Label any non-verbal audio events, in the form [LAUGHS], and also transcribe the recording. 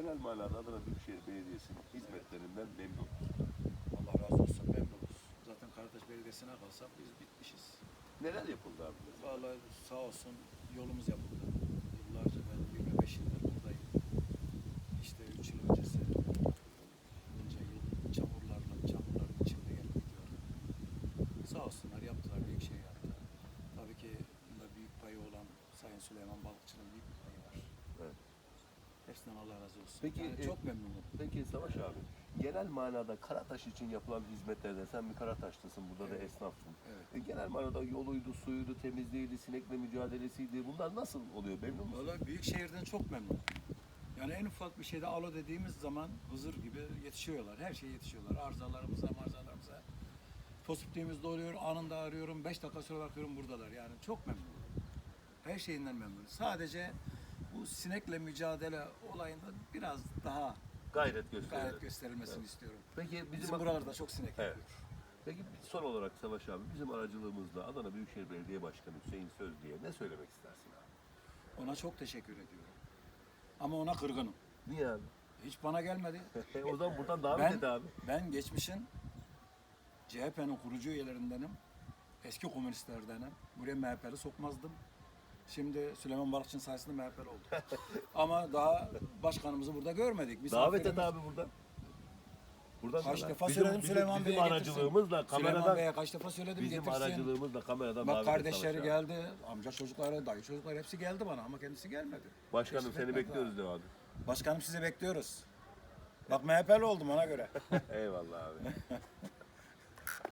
genel manada Adana Büyükşehir Belediyesi'nin hizmetlerinden memnun. Allah razı olsun memnunuz. Zaten Karataş Belediyesi'ne kalsak biz bitmişiz. Neler yapıldı abi? Vallahi sağ olsun yolumuz yapıldı. Yıllarca ben 25 yıldır buradayım. İşte 3 yıl öncesi bunca yıl çamurlarla, çamurların içinde gelip gidiyorum. Sağ olsunlar yaptılar, büyük şey yaptı. Tabii ki bunda büyük payı olan Sayın Süleyman Balıkçı'nın büyük payı Allah razı olsun. Peki, Yani e, çok memnunum. Peki Savaş abi, genel manada Karataş için yapılan hizmetlerden sen bir Karataşlısın, burada da Evet. esnafsın. Evet. E, genel manada yoluydu, suyuydu, temizliğiydi, sinekle mücadelesiydi. Bunlar nasıl oluyor? Memnun musun? Valla büyük şehirden çok memnunum. Yani en ufak bir şeyde alo dediğimiz zaman Hızır gibi yetişiyorlar. Her şeye yetişiyorlar. Arızalarımıza, marzalarımıza. Positifliğimiz oluyor, anında arıyorum. Beş dakika sonra bakıyorum buradalar. Yani çok memnunum. Her şeyinden memnunum. Sadece bu sinekle mücadele olayında biraz daha Gayret gayret gösterilmesini istiyorum. Peki bizim, Bizim buralarda çok sinek Evet. yapıyor. Peki son olarak Savaş abi, bizim aracılığımızla Adana Büyükşehir Belediye Başkanı Hüseyin Sözlü'ye ne söylemek istersin abi? Ona çok teşekkür ediyorum. Ama ona kırgınım. Niye abi? Hiç bana gelmedi. [LAUGHS] O zaman buradan davet Ben, et abi. ben geçmişin CHP'nin kurucu üyelerindenim. Eski komünistlerdenim. Buraya MHP'li sokmazdım. Şimdi Süleyman Balıkçı'nın sayesinde MHP'li oldum. [LAUGHS] Ama daha başkanımızı burada görmedik. Davet et abi buradan. Buradan Kaç defa bizim, söyledim bizim, Süleyman bizim Bey'e getirsin. aracılığımızla Süleyman kameradan Bey'e kaç defa söyledim bizim getirsin. aracılığımızla kameradan Bak davet et kardeşleri geldi, amca çocukları, dayı çocukları hepsi geldi bana ama kendisi gelmedi. Başkanım Teşrif seni etmedi bekliyoruz de abi. daha. Başkanım sizi bekliyoruz. Bak MHP'li oldum ona göre. [LAUGHS] Eyvallah abi. [LAUGHS]